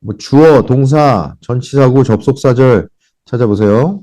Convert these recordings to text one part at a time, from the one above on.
뭐 주어, 동사, 전치사구, 접속사절 찾아보세요.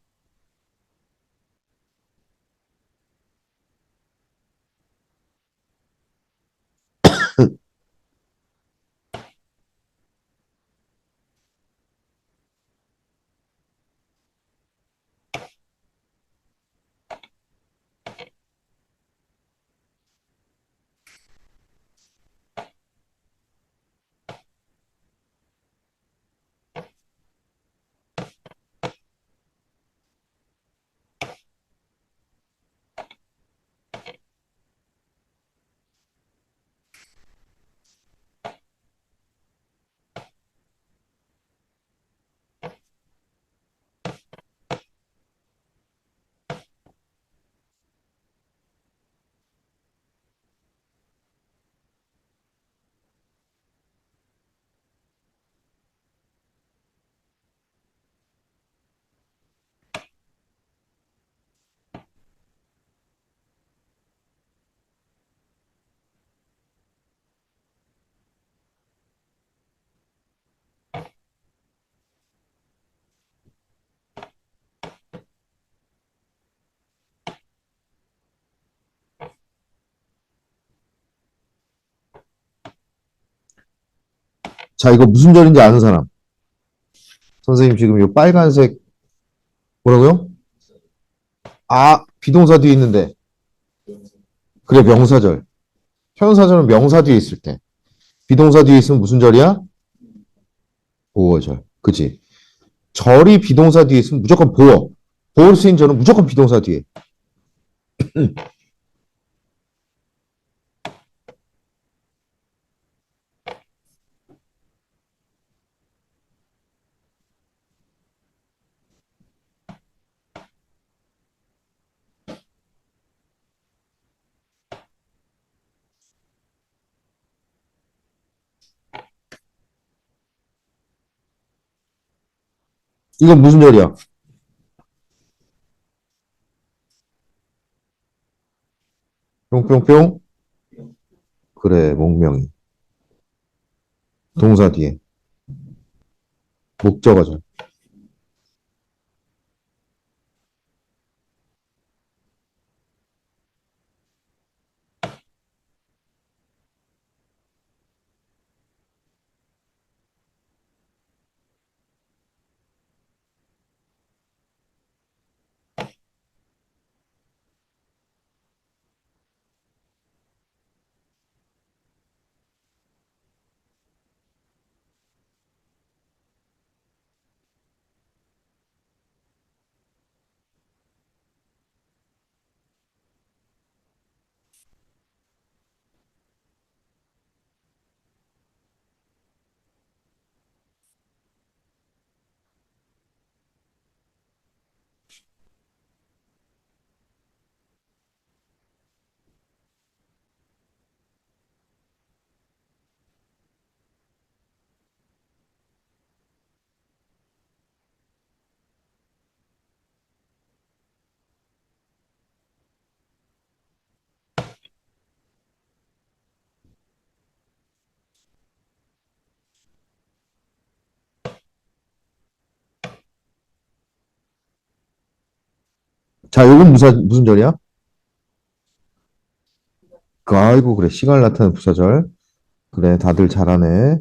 자, 이거 무슨 절인지 아는 사람? 선생님 지금 이 빨간색 뭐라고요? 아, 비동사 뒤에 있는데. 그래, 명사절. 형용사절은 명사 뒤에 있을 때. 비동사 뒤에 있으면 무슨 절이야? 보어절. 그지? 절이 비동사 뒤에 있으면 무조건 보어. 보어로 쓰인 절은 무조건 비동사 뒤에. 이건 무슨 절이야? 뿅뿅뿅? 그래, 목명이. 동사 뒤에. 목적어절. 자, 요건 무슨, 무슨 절이야? 그, 아이고, 그래. 시간을 나타내는 부사절. 그래, 다들 잘하네.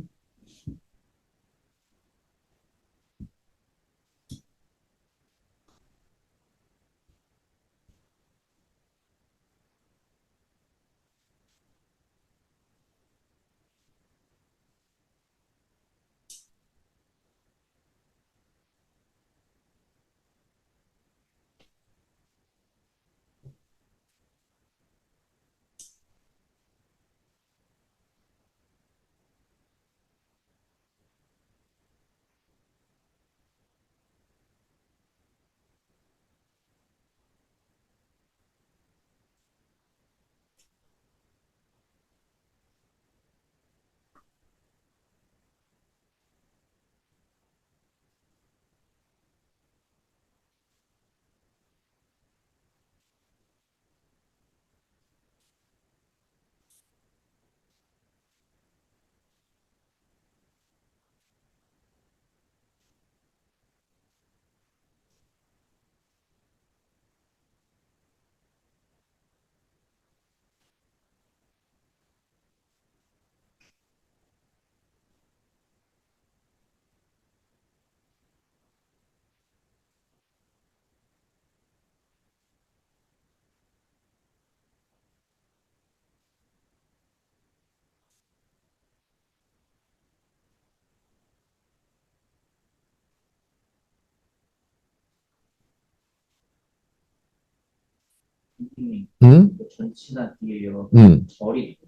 응? 그 전치나 뒤에요. 응. 절이.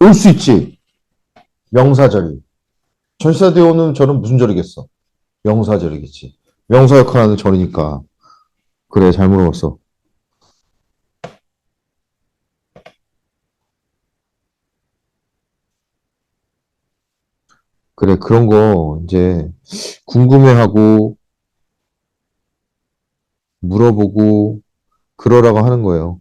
올 수 있지. 명사절이. 전시사대에 오는 절은 무슨 절이겠어? 명사절이겠지. 명사 역할하는 절이니까. 그래, 잘 물어봤어. 그래, 그런 거 이제 궁금해하고 물어보고 그러라고 하는 거예요.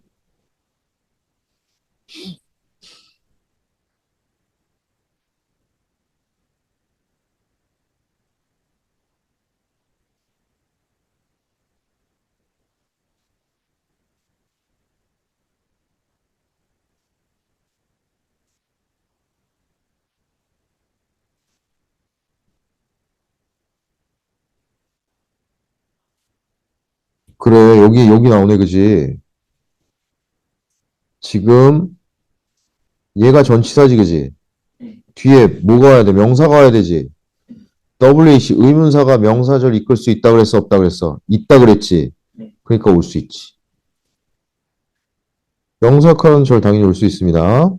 그래, 여기, 여기 나오네, 그지? 지금, 얘가 전치사지, 그지? 네. 뒤에 뭐가 와야 돼? 명사가 와야 되지? WH, 의문사가 명사절 이끌 수 있다 그랬어? 없다 그랬어? 있다 그랬지? 네. 그러니까 올 수 있지. 명사 역할은 절 당연히 올 수 있습니다.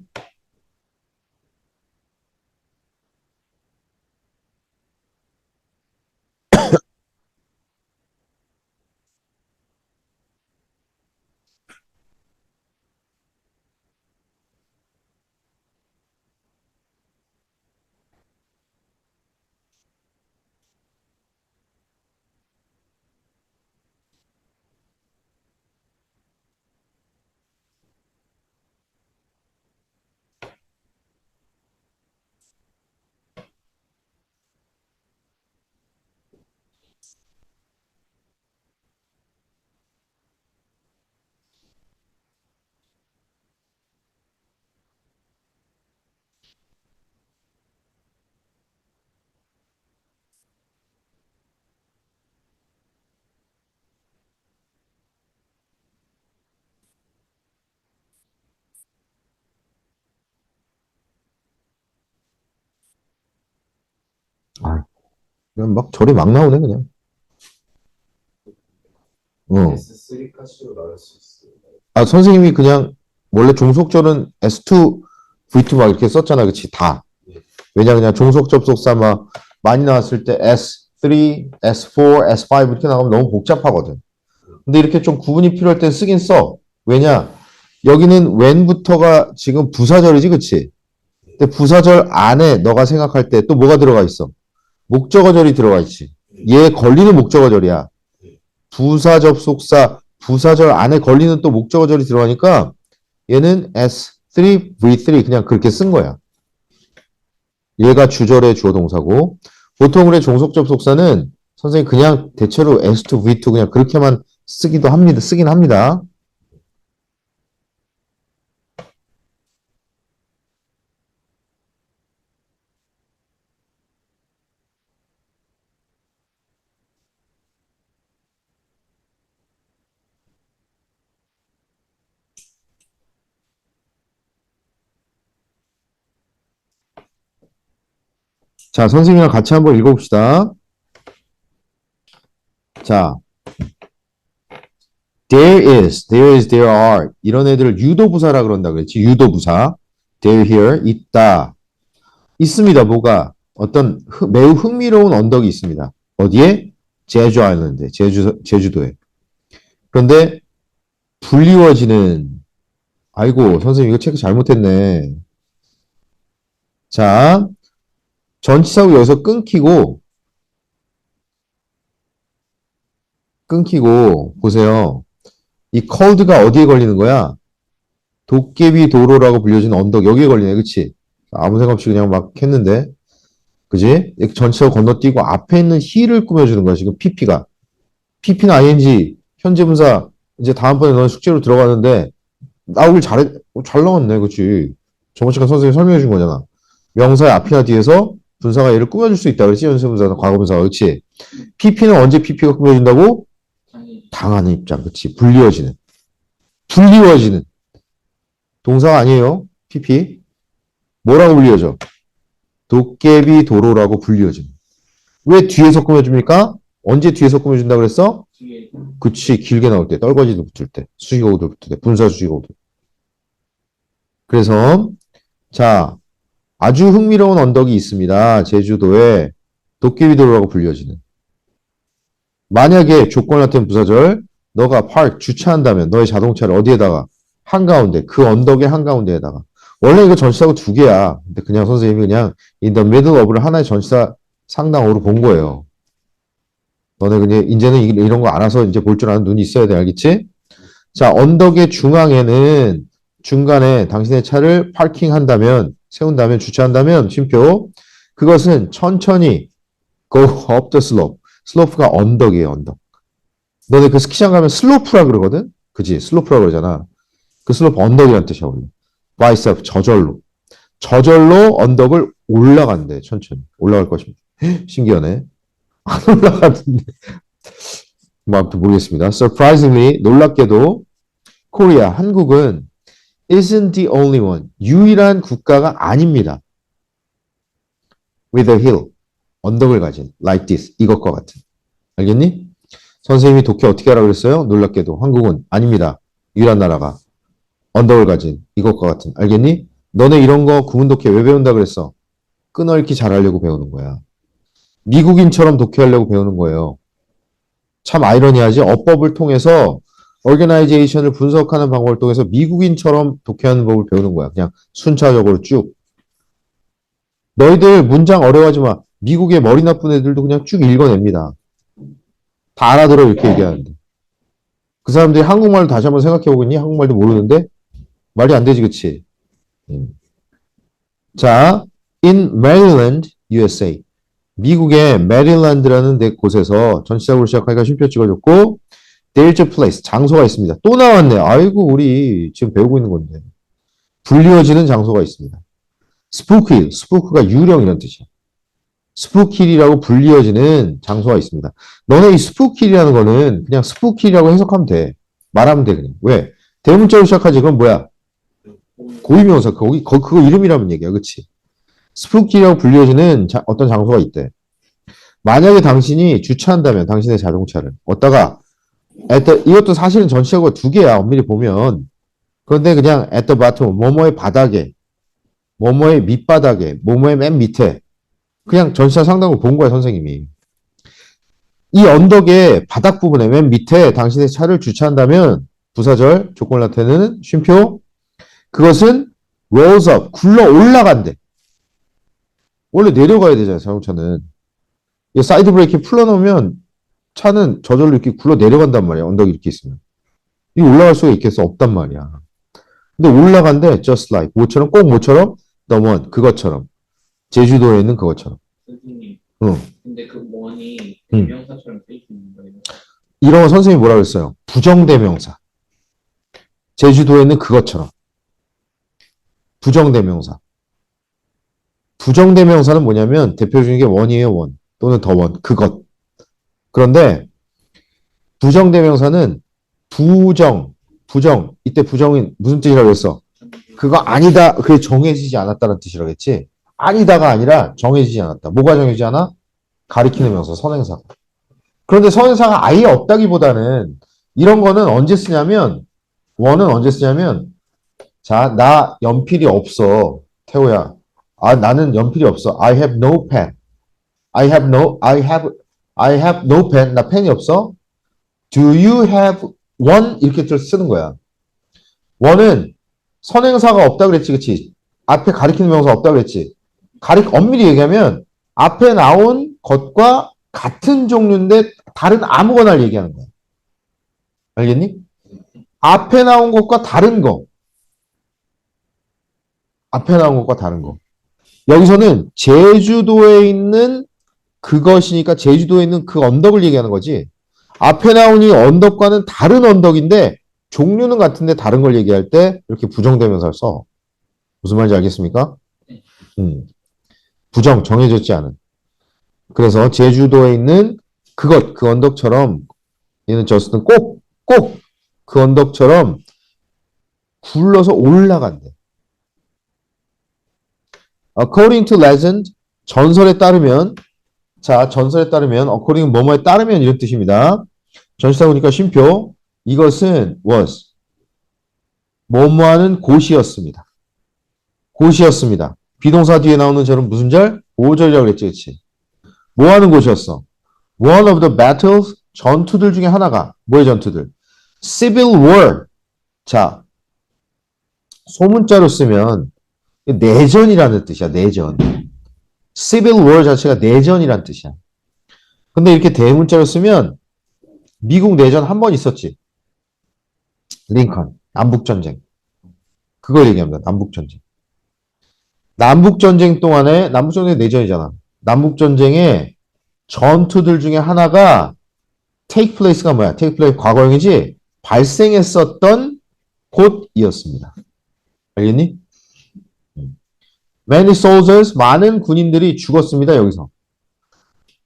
그냥 막 절이 막 나오네, 그냥. 어. S3 카시로 나올 수 있어요. 아, 선생님이 그냥, 원래 종속절은 S2, V2 막 이렇게 썼잖아, 그치? 다. 왜냐, 그냥 종속 접속사 막 많이 나왔을 때 S3, S4, S5 이렇게 나가면 너무 복잡하거든. 근데 이렇게 좀 구분이 필요할 때 쓰긴 써. 왜냐? 여기는 when부터가 지금 부사절이지, 그치? 근데 부사절 안에 너가 생각할 때 또 뭐가 들어가 있어? 목적어절이 들어가 있지. 얘 걸리는 목적어절이야. 부사 접속사, 부사절 안에 걸리는 또 목적어절이 들어가니까 얘는 S3, V3 그냥 그렇게 쓴 거야. 얘가 주절의 주어 동사고 보통의 종속 접속사는 선생님 그냥 대체로 S2, V2 그냥 그렇게만 쓰기도 합니다. 쓰긴 합니다. 자, 선생님이랑 같이 한번 읽어봅시다. 자, there is, there is, there are 이런 애들을 유도부사라 그런다 그랬지. 유도부사. there, here, 있다. 있습니다. 뭐가? 어떤 흐- 매우 흥미로운 언덕이 있습니다. 어디에? 제주 아일랜드, 제주, 제주도에. 그런데 불리워지는 아이고, 선생님 이거 체크 잘못했네. 자, 전치사고 여기서 끊기고, 끊기고, 보세요. 이 cold가 어디에 걸리는 거야? 도깨비 도로라고 불려진 언덕, 여기에 걸리네, 그치? 아무 생각 없이 그냥 막 했는데, 그지? 전치사고 건너뛰고 앞에 있는 he를 꾸며주는 거야, 지금 pp가. pp는 ing, 현재 분사, 이제 다음번에 너는 숙제로 들어가는데, 나오길 잘해, 어, 잘 나왔네, 그치? 시간 선생님이 설명해 준 거잖아. 명사의 앞이나 뒤에서 분사가 얘를 꾸며줄 수 있다 그랬지? 연쇄분사나 과거분사가, 그치? PP는 언제 PP가 꾸며진다고? 아니, 당하는 입장, 그치? 불리워지는. 불리워지는. 동사가 아니에요. PP. 뭐라고 불리워져? 도깨비 도로라고 불리워지는. 왜 뒤에서 꾸며줍니까? 언제 뒤에서 꾸며준다 그랬어? 그치, 길게 나올 때, 떨거지도 붙을 때, 수식어도 붙을 때, 분사 수식어도. 그래서, 자, 아주 흥미로운 언덕이 있습니다. 제주도에 도깨비도로라고 불려지는. 만약에 조건 같은 부사절, 너가 파크 주차한다면 너의 자동차를 어디에다가? 한가운데, 그 언덕의 한가운데에다가. 원래 이거 전치사고 두 개야. 근데 그냥 선생님이 그냥 the middle of를 하나의 전치사 상당어로 본 거예요. 너네 그냥 이제는 이- 이런 거 알아서 이제 볼 줄 아는 눈이 있어야 돼, 알겠지? 자, 언덕의 중앙에는 중간에 당신의 차를 파킹한다면, 세운다면, 주차한다면, 쉼표. 그것은 천천히 go up the slope. 슬로프가 언덕이에요, 언덕. 너네 그 스키장 가면 슬로프라 그러거든? 그지? 슬로프라 그러잖아. 그 슬로프 언덕이란 뜻이야, 원래. bicep, 저절로. 저절로 언덕을 올라간대, 천천히. 올라갈 것입니다. 헉, 신기하네. 안 올라가던데. 뭐, 아무튼 모르겠습니다. Surprisingly, 놀랍게도, 코리아, 한국은 isn't the only one. 유일한 국가가 아닙니다. with a hill. 언덕을 가진, like this. 이것과 같은. 알겠니? 선생님이 독해 어떻게 하라고 그랬어요? 놀랍게도. 한국은 아닙니다. 유일한 나라가. 언덕을 가진, 이것과 같은. 알겠니? 너네 이런 거 구문 독해 왜 배운다 그랬어? 끊어읽기 잘하려고 배우는 거야. 미국인처럼 독해하려고 배우는 거예요. 참 아이러니하지? 어법을 통해서 오르게나이제이션을 분석하는 방법을 통해서 미국인처럼 독해하는 법을 배우는 거야. 그냥 순차적으로 쭉. 너희들 문장 어려워하지 마. 미국의 머리 나쁜 애들도 그냥 쭉 읽어냅니다. 다 알아들어 이렇게 얘기하는데. 그 사람들이 한국말로 다시 한번 생각해 보겠니? 한국말도 모르는데? 말이 안 되지, 그치? 음. 자, in Maryland, USA. 미국의 메릴랜드라는 데 곳에서 전시작으로 시작하니까 쉼표 찍어줬고 there's a place 장소가 있습니다. 또 나왔네. 아이고 우리 지금 배우고 있는 건데 불리워지는 장소가 있습니다. 스푸킬, 스푸크가 유령이란 뜻이야. 스푸킬이라고 불리워지는 장소가 있습니다. 너네 이 스푸킬이라는 거는 그냥 스푸킬이라고 해석하면 돼. 말하면 돼 그냥. 왜? 대문자로 시작하지. 그럼 뭐야? 고유명사 거기 거, 그거 이름이라면 얘기야. 그치? 스푸키라고 불려지는 자- 어떤 장소가 있대. 만약에 당신이 주차한다면 당신의 자동차를 어디다가 at 이것도 사실은 전치사가 두 개야. 엄밀히 보면. 그런데 그냥 at the bottom 뭐뭐의 바닥에 뭐뭐의 밑바닥에 뭐뭐의 맨 밑에 그냥 전치사 상당을 본 거야 선생님이. 이 언덕의 바닥 부분에 맨 밑에 당신의 차를 주차한다면 부사절 조건 나타내는 쉼표 그것은 rose up 굴러 올라간대. 원래 내려가야 되잖아요, 자동차는. 이 사이드 브레이크 풀어놓으면 차는 저절로 이렇게 굴러 내려간단 말이야, 언덕이 이렇게 있으면. 이 올라갈 수가 있겠어? 없단 말이야. 근데 올라간대, just like. 뭐처럼? 꼭 뭐처럼? the one, 그것처럼. 제주도에 있는 그것처럼. 선생님. 응. 근데 그 원이 응. 대명사처럼 돼 있는 거예요. 이런 거 선생님이 뭐라 그랬어요? 부정대명사. 제주도에 있는 그것처럼. 부정대명사. 부정대명사는 뭐냐면 대표 중에 원이에요, 원. 또는 더 원. 그것. 그런데 부정대명사는 부정, 부정. 이때 부정은 무슨 뜻이라고 했어? 그거 아니다. 그게 정해지지 않았다는 뜻이라겠지? 아니다가 아니라 정해지지 않았다. 뭐가 정해지지 않아? 가리키는 명사, 선행사. 그런데 선행사가 아예 없다기보다는 이런 거는 언제 쓰냐면 원은 언제 쓰냐면 자, 나 연필이 없어. 태호야. 아, 나는 연필이 없어. I have no pen. I have no I have I have no pen. 나 펜이 없어. Do you have one? 이렇게 또 쓰는 거야. 원은 선행사가 없다 그랬지, 그치? 앞에 가리키는 명사 없다 그랬지? 가리, 엄밀히 얘기하면 앞에 나온 것과 같은 종류인데 다른 아무거나를 얘기하는 거야. 알겠니? 앞에 나온 것과 다른 거. 앞에 나온 것과 다른 거. 여기서는 제주도에 있는 그것이니까 제주도에 있는 그 언덕을 얘기하는 거지. 앞에 나온 이 언덕과는 다른 언덕인데 종류는 같은데 다른 걸 얘기할 때 이렇게 부정대명사를 써. 무슨 말인지 알겠습니까? 음. 부정, 정해졌지 않은. 그래서 제주도에 있는 그것, 그 언덕처럼 얘는 저스는 꼭, 꼭 그 언덕처럼 굴러서 올라간대. According to legend, 전설에 따르면, 자, 전설에 따르면, according 뭐뭐에 따르면 이런 뜻입니다. 전치사 보니까 쉼표. 이것은 was. 뭐뭐하는 곳이었습니다. 곳이었습니다. 비동사 뒤에 나오는 절은 무슨 절? 5절이라고 그랬지, 그치? 뭐 하는 곳이었어? One of the battles, 전투들 중에 하나가, 뭐의 전투들? Civil War. 자, 소문자로 쓰면 내전이라는 뜻이야, 내전. Civil War 자체가 내전이란 뜻이야. 근데 이렇게 대문자로 쓰면 미국 내전 한 번 있었지. 링컨, 남북 전쟁. 그걸 얘기합니다, 남북 전쟁. 남북 전쟁 동안에, 남북 전쟁 내전이잖아. 남북 전쟁에 전투들 중에 하나가 take place가 뭐야? take place 과거형이지? 발생했었던 곳이었습니다. 알겠니? 음. Many soldiers, 많은 군인들이 죽었습니다, 여기서.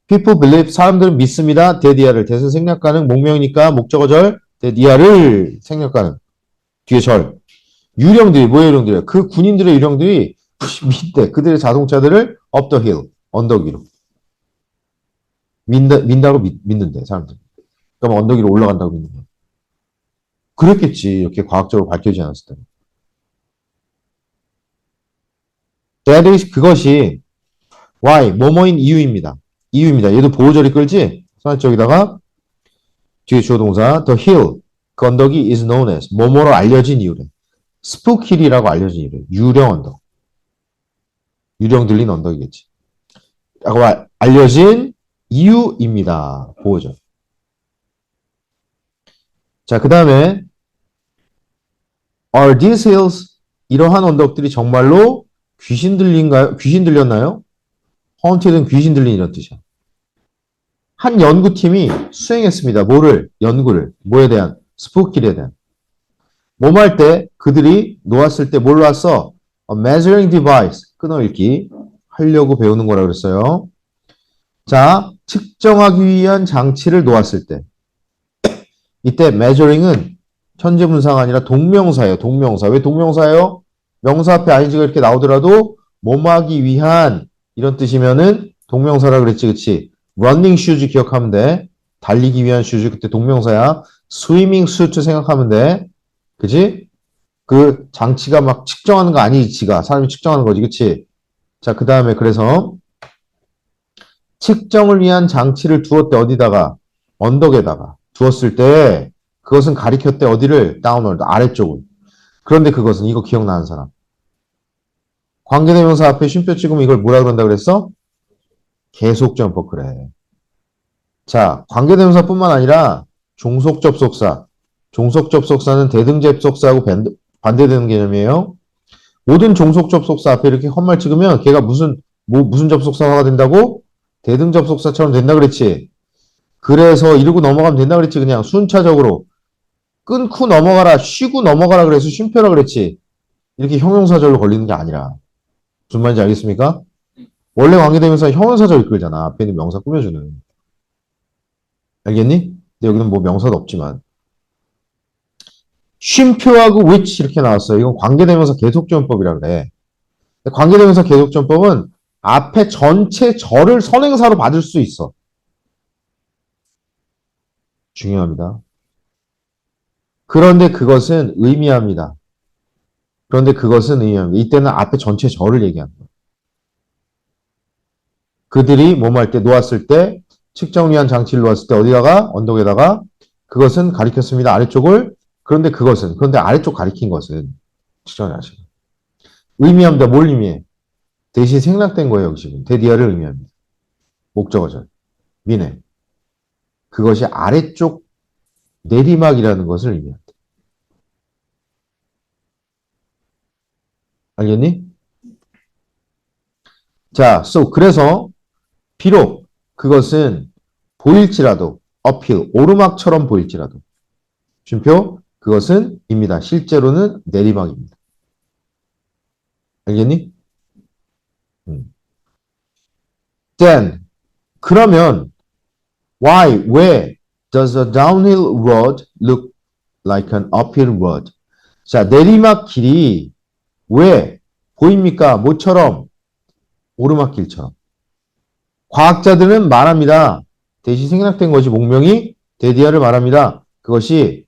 People believe, 사람들은 믿습니다. 데디아를. 대선 생략 가능, 목명이니까 목적어 절, 데디아를 생략 가능. 뒤에 절. 유령들이, 뭐의 유령들이야? 그 군인들의 유령들이 믿대. 그들의 자동차들을 up the hill, 언덕 위로. 민다, 민다고 믿, 믿는데, 사람들. 그러면 언덕 위로 올라간다고 믿는 거야. 그랬겠지. 이렇게 과학적으로 밝혀지지 않았을 때. That is, 그것이 why, 뭐뭐인 이유입니다. 이유입니다. 얘도 보호절이 끌지? 선택적에다가 뒤에 주어 동사 the hill, 그 언덕이 is known as 뭐뭐로 알려진 이유래. hill이라고 알려진 이유래. 유령 언덕. 유령 들린 언덕이겠지. 라고 알- 알려진 이유입니다. 보호절. 자, 그 다음에 Are these hills 이러한 언덕들이 정말로 귀신 들린가요? 귀신 들렸나요? 하운티드는 귀신 들린 이런 뜻이야. 한 연구팀이 수행했습니다. 뭐를? 연구를. 뭐에 대한? 스포킬에 대한. 몸할 때 그들이 놓았을 때뭘 놨어? A measuring device. 끊어읽기. 하려고 배우는 거라 그랬어요. 자, 측정하기 위한 장치를 놓았을 때. 이때 measuring은 현재 분사가 아니라 동명사예요. 동명사. 왜 동명사예요? 명사 앞에 ing가 이렇게 나오더라도 몸하기 위한 이런 뜻이면은 동명사라 그랬지, 그치? running shoes 기억하면 돼. 달리기 위한 shoes 그때 동명사야. swimming suit 생각하면 돼. 그지? 그 장치가 막 측정하는 거 아니지, 지가. 사람이 측정하는 거지, 그치? 자, 그 다음에 그래서 측정을 위한 장치를 두었대, 어디다가? 언덕에다가. 두었을 때 그것은 가리켰대, 어디를? 다운월드, 아래쪽을. 그런데 그것은 이거 기억나는 사람. 관계대명사 앞에 쉼표 찍으면 이걸 뭐라 그런다 그랬어? 계속점법 그래. 자, 관계대명사뿐만 아니라 종속접속사. 종속접속사는 대등접속사하고 반대되는 개념이에요. 모든 종속접속사 앞에 이렇게 헛말 찍으면 걔가 무슨 뭐 무슨 접속사가 된다고? 대등접속사처럼 된다 그랬지. 그래서 이러고 넘어가면 된다 그랬지. 그냥 순차적으로 끊고 넘어가라, 쉬고 넘어가라 그래서 쉼표라 그랬지. 이렇게 형용사절로 걸리는 게 아니라. 무슨 말인지 알겠습니까? 원래 관계대명사 형용사절 이끌잖아. 앞에 있는 명사 꾸며주는. 알겠니? 근데 여기는 뭐 명사도 없지만. 쉼표하고 which 이렇게 나왔어요. 이건 관계대명사 계속전법이라 그래. 관계대명사 계속전법은 앞에 전체 절을 선행사로 받을 수 있어. 중요합니다. 그런데 그것은 의미합니다. 그런데 그것은 의미합니다. 이때는 앞에 전체 절을 얘기하는 거예요. 그들이 몸할 때 놓았을 때 측정 위한 장치를 놓았을 때 어디다가 언덕에다가 그것은 가리켰습니다. 아래쪽을 그런데 그것은 그런데 아래쪽 가리킨 것은 측정이 하시고 의미합니다. 뭘 의미해? 대신 생략된 거예요. 여기 지금 대디아를 의미합니다. 목적어절 미네 그것이 아래쪽 내리막이라는 것을 의미합니다. 알겠니? 자, so 그래서 비록 그것은 보일지라도 uphill 오르막처럼 보일지라도 쉼표 그것은 입니다. 실제로는 내리막입니다. 알겠니? 음. Then 그러면 why 왜 does a downhill road look like an uphill road? 자, 내리막 길이 왜 보입니까? 뭐처럼? 오르막길처럼. 과학자들은 말합니다. 대신 생략된 것이 목명이 데디아를 말합니다. 그것이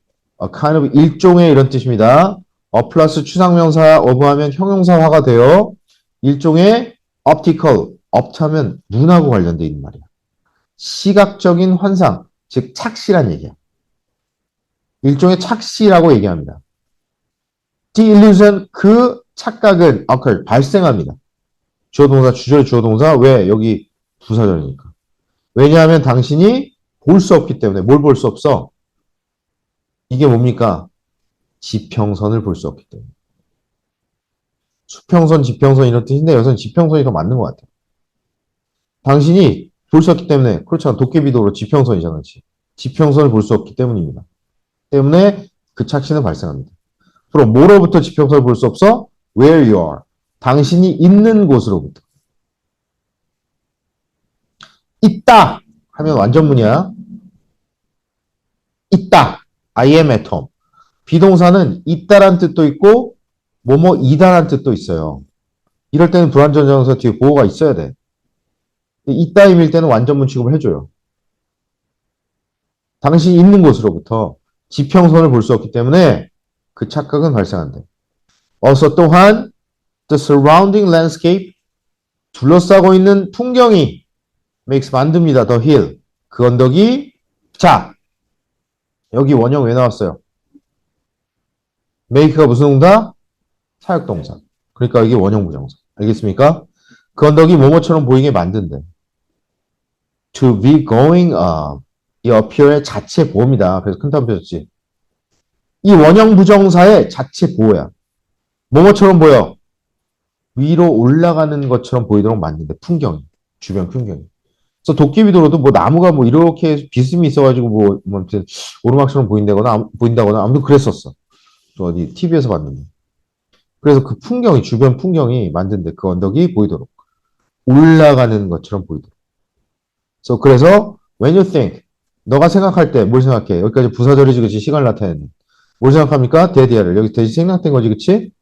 kind of 일종의 이런 뜻입니다. 어 플러스 추상명사 어부하면 형용사화가 되어 일종의 optical, 업하면 눈하고 관련돼 있는 말이야. 시각적인 환상, 즉 착시란 얘기야. 일종의 착시라고 얘기합니다. The illusion, 그 착각은 occur, 발생합니다. 주어동사, 주절 주어동사, 왜? 여기 부사절이니까. 왜냐하면 당신이 볼 수 없기 때문에, 뭘 볼 수 없어? 이게 뭡니까? 지평선을 볼 수 없기 때문에. 수평선, 지평선 이런 뜻인데, 여기서는 지평선이 더 맞는 것 같아요. 당신이 볼 수 없기 때문에, 그렇잖아. 도깨비도로 지평선이잖아. 지평선을 볼 수 없기 때문입니다. 때문에 그 착시는 발생합니다. 그럼 뭐로부터 지평선을 볼 수 없어? Where you are. 당신이 있는 곳으로부터. 있다 하면 완전문이야. 있다. I am at home. 비동사는 있다란 뜻도 있고 뭐뭐 이다란 뜻도 있어요. 이럴 때는 불완전 정사 뒤에 보호가 있어야 돼. 있다임일 때는 완전문 취급을 해줘요. 당신이 있는 곳으로부터 지평선을 볼 수 없기 때문에 그 착각은 발생한대. 어서 또한 the surrounding landscape 둘러싸고 있는 풍경이 makes 만듭니다. the hill 그 언덕이 자 여기 원형 왜 나왔어요? make가 무슨 동사? 사역동사. 그러니까 이게 원형 부정사. 알겠습니까? 그 언덕이 뭐뭐처럼 보이게 만든대. To be going up 이 appear의 자체 보호입니다. 그래서 큰탄 펴졌지. 이 원형 부정사의 자체 보호야. 뭐뭐처럼 보여? 위로 올라가는 것처럼 보이도록 만든데 풍경이 주변 풍경이. 그래서 도깨비도로도 뭐 나무가 뭐 이렇게 비스듬히 있어가지고 뭐, 뭐 아무튼 오르막처럼 보인다거나 보인다거나 아무튼 그랬었어. 저 어디 TV에서 봤는데. 그래서 그 풍경이 주변 풍경이 만든데 그 언덕이 보이도록 올라가는 것처럼 보이도록. 그래서 그래서 when you think 너가 생각할 때 뭘 생각해? 여기까지 부사절이지 그치 시간을 나타내는. 뭘 생각합니까? 데디아를 여기 대신 생략된 거지 그치?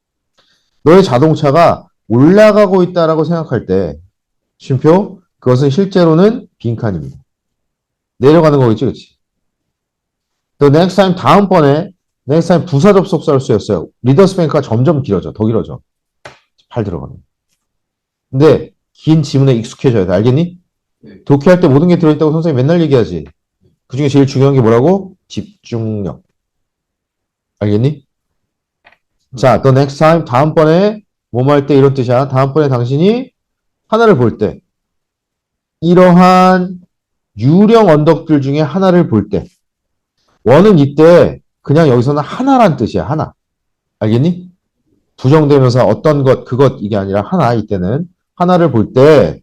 너의 자동차가 올라가고 있다라고 생각할 때 쉼표 그것은 실제로는 빈칸입니다. 내려가는 거겠지, 그치? The next time 다음번에 next time 부사 접속사를 쓰였어요. 리더스 뱅크가 점점 길어져, 더 길어져. 팔 들어가는. 근데 긴 지문에 익숙해져야 돼, 알겠니? 네. 독해할 때 모든 게 들어있다고 선생님이 맨날 얘기하지. 그 중에 제일 중요한 게 뭐라고? 집중력. 알겠니? 자, the next time 다음번에 뭐뭐 할 때 이런 뜻이야. 다음번에 당신이 하나를 볼 때, 이러한 유령 언덕들 중에 하나를 볼 때, 원은 이때 그냥 여기서는 하나란 뜻이야, 하나. 알겠니? 부정되면서 어떤 것, 그것, 이게 아니라 하나, 이때는. 하나를 볼 때,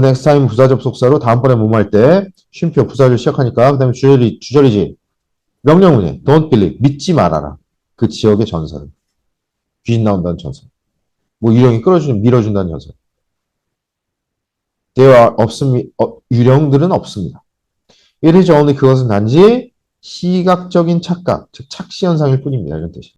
the next time 부사 접속사로 다음번에 뭐뭐 할 때, 쉼표, 부사를 시작하니까, 그 다음에 주절이, 주절이지. 명령문에, don't believe, 믿지 말아라. 그 지역의 전설을. 귀신 나온다는 전설. 뭐 유령이 끌어주는 밀어준다는 전설. Are 없습니다. 어, 유령들은 없습니다. It is only 그것은 단지 시각적인 착각, 즉 착시 현상일 뿐입니다. 이런 뜻이.